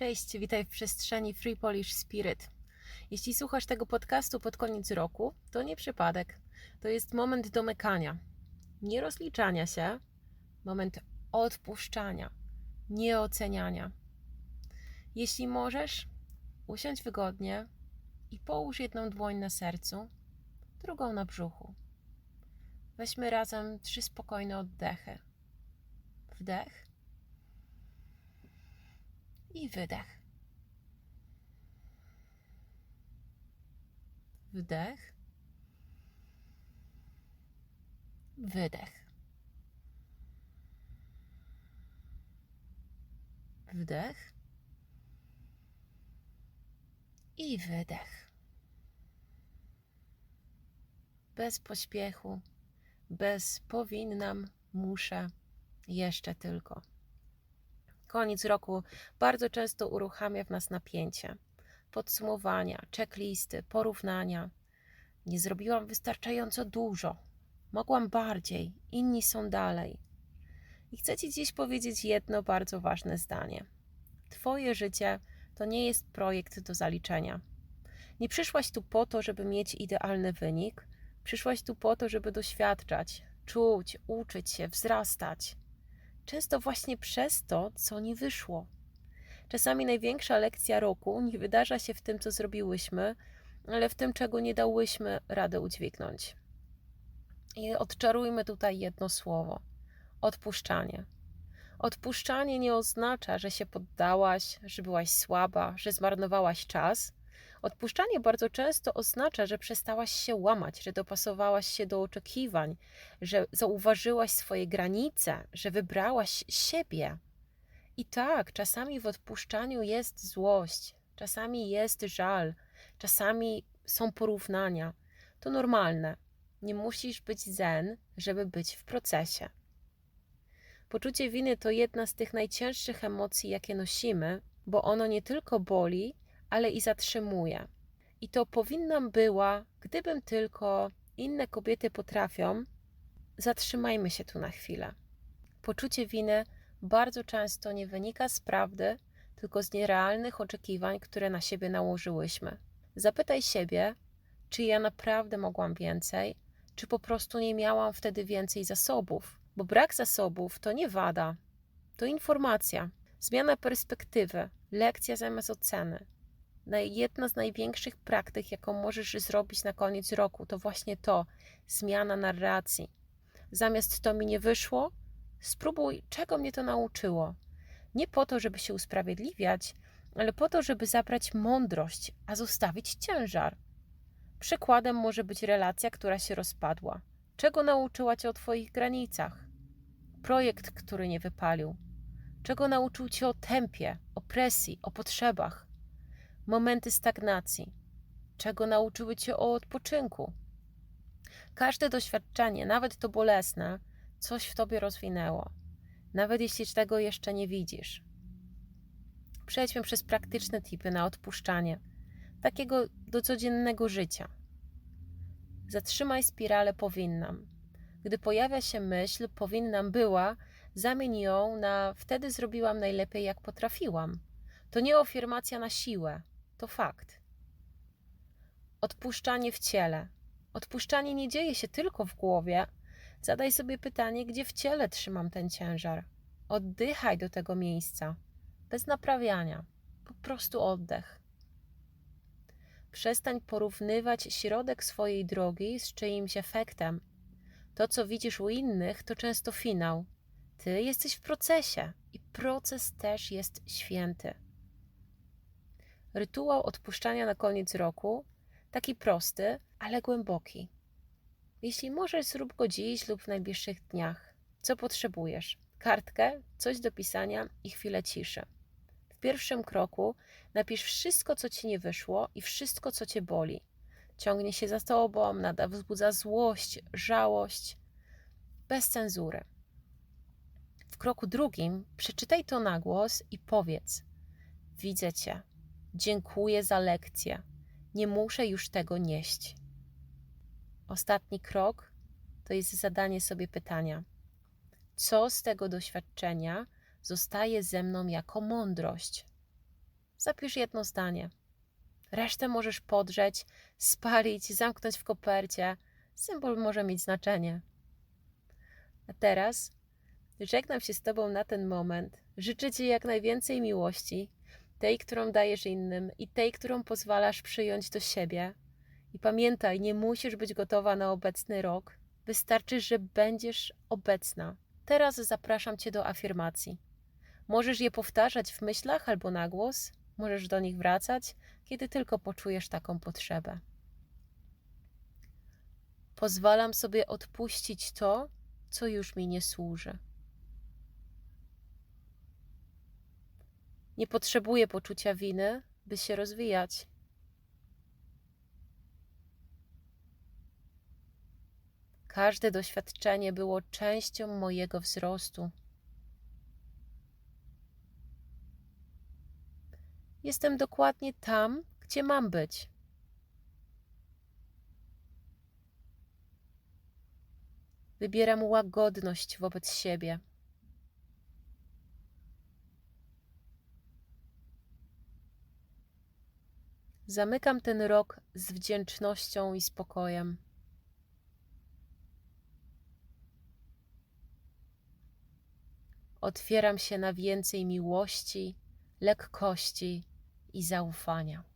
Cześć, witaj w przestrzeni Free Polish Spirit. Jeśli słuchasz tego podcastu pod koniec roku, to nie przypadek. To jest moment domykania, nie rozliczania się, moment odpuszczania, nieoceniania. Jeśli możesz, usiądź wygodnie i połóż jedną dłoń na sercu, drugą na brzuchu. Weźmy razem trzy spokojne oddechy. Wdech i wydech. Wdech. Wydech. Wdech. I wydech. Bez pośpiechu, bez powinnam, muszę, jeszcze tylko. Koniec roku bardzo często uruchamia w nas napięcie. Podsumowania, checklisty, porównania. Nie zrobiłam wystarczająco dużo. Mogłam bardziej, inni są dalej. I chcę Ci dziś powiedzieć jedno bardzo ważne zdanie. Twoje życie to nie jest projekt do zaliczenia. Nie przyszłaś tu po to, żeby mieć idealny wynik. Przyszłaś tu po to, żeby doświadczać, czuć, uczyć się, wzrastać często właśnie przez to, co nie wyszło. Czasami największa lekcja roku nie wydarza się w tym, co zrobiłyśmy, ale w tym, czego nie dałyśmy rady udźwignąć. I odczarujmy tutaj jedno słowo: odpuszczanie. Odpuszczanie nie oznacza, że się poddałaś, że byłaś słaba, że zmarnowałaś czas. Odpuszczanie bardzo często oznacza, że przestałaś się łamać, że dopasowałaś się do oczekiwań, że zauważyłaś swoje granice, że wybrałaś siebie. I tak, czasami w odpuszczaniu jest złość, czasami jest żal, czasami są porównania. To normalne. Nie musisz być zen, żeby być w procesie. Poczucie winy to jedna z tych najcięższych emocji, jakie nosimy, bo ono nie tylko boli, ale i zatrzymuje. I to powinnam była, gdybym tylko inne kobiety potrafią, zatrzymajmy się tu na chwilę. Poczucie winy bardzo często nie wynika z prawdy, tylko z nierealnych oczekiwań, które na siebie nałożyłyśmy. Zapytaj siebie, czy ja naprawdę mogłam więcej, czy po prostu nie miałam wtedy więcej zasobów. Bo brak zasobów to nie wada, to informacja, zmiana perspektywy, lekcja zamiast oceny jedna z największych praktyk, jaką możesz zrobić na koniec roku, to właśnie to zmiana narracji. Zamiast to mi nie wyszło, spróbuj, czego mnie to nauczyło. Nie po to, żeby się usprawiedliwiać, ale po to, żeby zabrać mądrość, a zostawić ciężar. Przykładem może być relacja, która się rozpadła. Czego nauczyła cię o Twoich granicach? Projekt, który nie wypalił. Czego nauczył cię o tempie, o presji, o potrzebach? Momenty stagnacji, czego nauczyły cię o odpoczynku. Każde doświadczenie, nawet to bolesne, coś w tobie rozwinęło, nawet jeśli tego jeszcze nie widzisz. Przejdźmy przez praktyczne tipy na odpuszczanie, takiego do codziennego życia. Zatrzymaj spiralę powinnam. Gdy pojawia się myśl powinnam była, zamień ją na wtedy zrobiłam najlepiej jak potrafiłam. To nie afirmacja na siłę, to fakt. Odpuszczanie w ciele. Odpuszczanie nie dzieje się tylko w głowie. Zadaj sobie pytanie, gdzie w ciele trzymam ten ciężar. Oddychaj do tego miejsca, bez naprawiania, po prostu oddech. Przestań porównywać środek swojej drogi z czyimś efektem. To, co widzisz u innych, to często finał. Ty jesteś w procesie i proces też jest święty. Rytuał odpuszczania na koniec roku, taki prosty, ale głęboki. Jeśli możesz, zrób go dziś lub w najbliższych dniach. Co potrzebujesz? Kartkę, coś do pisania i chwilę ciszy. W pierwszym kroku napisz wszystko, co ci nie wyszło i wszystko, co cię boli. Ciągnie się za tobą, nada wzbudza złość, żałość, bez cenzury. W kroku drugim przeczytaj to na głos i powiedz: Widzę cię, Dziękuję za lekcję. Nie muszę już tego nieść. Ostatni krok to jest zadanie sobie pytania: co z tego doświadczenia zostaje ze mną jako mądrość? Zapisz jedno zdanie. Resztę możesz podrzeć, spalić, zamknąć w kopercie. Symbol może mieć znaczenie. A teraz żegnam się z Tobą na ten moment. Życzę Ci jak najwięcej miłości, tej, którą dajesz innym i tej, którą pozwalasz przyjąć do siebie. I pamiętaj, nie musisz być gotowa na obecny rok. Wystarczy, że będziesz obecna. Teraz zapraszam Cię do afirmacji. Możesz je powtarzać w myślach albo na głos, możesz do nich wracać, kiedy tylko poczujesz taką potrzebę. Pozwalam sobie odpuścić to, co już mi nie służy. Nie potrzebuję poczucia winy, by się rozwijać. Każde doświadczenie było częścią mojego wzrostu. Jestem dokładnie tam, gdzie mam być. Wybieram łagodność wobec siebie. Zamykam ten rok z wdzięcznością i spokojem. Otwieram się na więcej miłości, lekkości i zaufania.